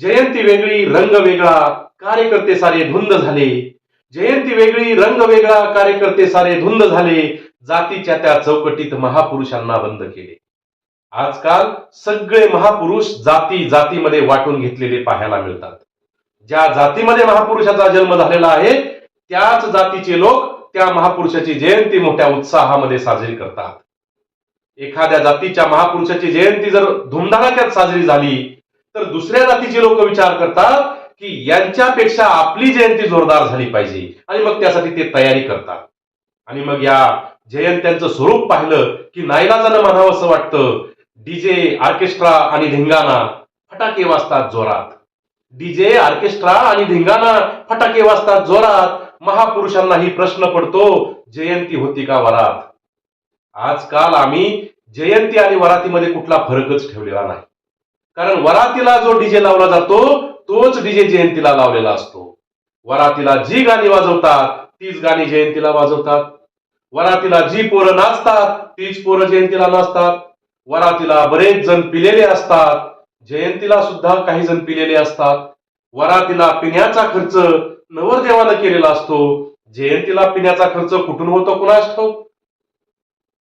जयंती वेगळी रंग वेगळा कार्यकर्ते सारे धुंद झाले. जयंती वेगळी रंग वेगळा कार्यकर्ते सारे धुंद झाले. जातीच्या त्या चौकटीत महापुरुषांना बंद केले. आजकाल सगळे महापुरुष जाती जातीमध्ये वाटून घेतलेले पाहायला मिळतात. ज्या जातीमध्ये महापुरुषाचा जन्म झालेला आहे त्याच जातीचे लोक त्या महापुरुषाची जयंती मोठ्या उत्साहामध्ये साजरी करतात. एखाद्या जातीच्या महापुरुषाची जयंती जर धुमधडाक्यात साजरी झाली तर दुसऱ्या जातीचे लोक विचार करतात की यांच्यापेक्षा आपली जयंती जोरदार झाली पाहिजे. आणि मग त्यासाठी ते तयारी करतात. आणि मग या जयंत्यांचं स्वरूप पाहिलं की नाईलाजानं म्हणावं असं वाटतं डीजे ऑर्केस्ट्रा आणि धिंगाणा फटाके वाजतात जोरात. डीजे ऑर्केस्ट्रा आणि धिंगाणा फटाके वाजतात जोरात महापुरुषांनाही प्रश्न पडतो जयंती होती का वरात? आजकाल आम्ही जयंती आणि वरातीमध्ये कुठला फरकच ठेवलेला नाही. कारण वरातीला जो डीजे लावला जातो तोच डीजे जयंतीला लावलेला असतो. वरातीला जी गाणी वाजवतात तीच गाणी जयंतीला वाजवतात. वरातीला जी पोरं नाचतात तीच पोरं जयंतीला नाचतात. वरातीला बरेच जण पिलेले असतात जयंतीला सुद्धा काही जण पिलेले असतात. वरातीला पिण्याचा खर्च नवरदेवानं केलेला असतो. जयंतीला पिण्याचा खर्च कुठून होतो कुणास ठाऊक?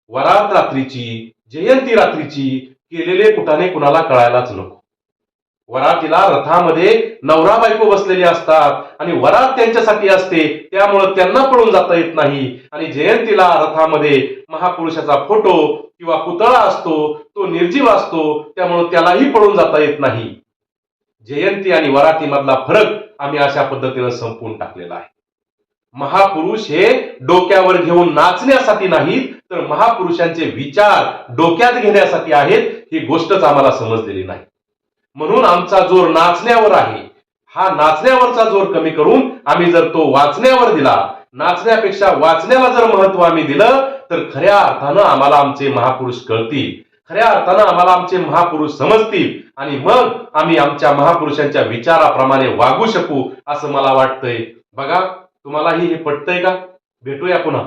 वरात रात्रीची जयंती रात्रीची केलेले कुठाने कुणाला कळायलाच नको. वरातीला रथामध्ये नवरा बायको बसलेली असतात आणि वरात त्यांच्यासाठी असते त्यामुळं त्यांना पळून जाता येत नाही. आणि जयंतीला रथामध्ये महापुरुषाचा फोटो किंवा पुतळा असतो तो निर्जीव असतो त्यामुळं त्यालाही पळून जाता येत नाही. जयंती आणि वराती मधला फरक आम्ही अशा पद्धतीनं संपवून टाकलेला आहे. महापुरुष हे डोक्यावर घेऊन नाचण्यासाठी नाहीत तर महापुरुषांचे विचार डोक्यात घेण्यासाठी आहेत ही गोष्टच आम्हाला समजलेली नाही. म्हणून आमचा जोर नाचण्यावर आहे. हा नाचण्यावरचा जोर कमी करून आम्ही जर तो वाचण्यावर दिला नाचण्यापेक्षा वाचण्याला जर महत्त्व आम्ही दिलं तर खऱ्या अर्थानं आम्हाला आमचे महापुरुष कळतील. खऱ्या अर्थानं आम्हाला आमचे महापुरुष समजतील. आणि मग आम्ही आमच्या महापुरुषांच्या विचाराप्रमाणे वागू शकू असं मला वाटतंय. बघा तुम्हालाही हे पटतंय का? भेटूया पुन्हा.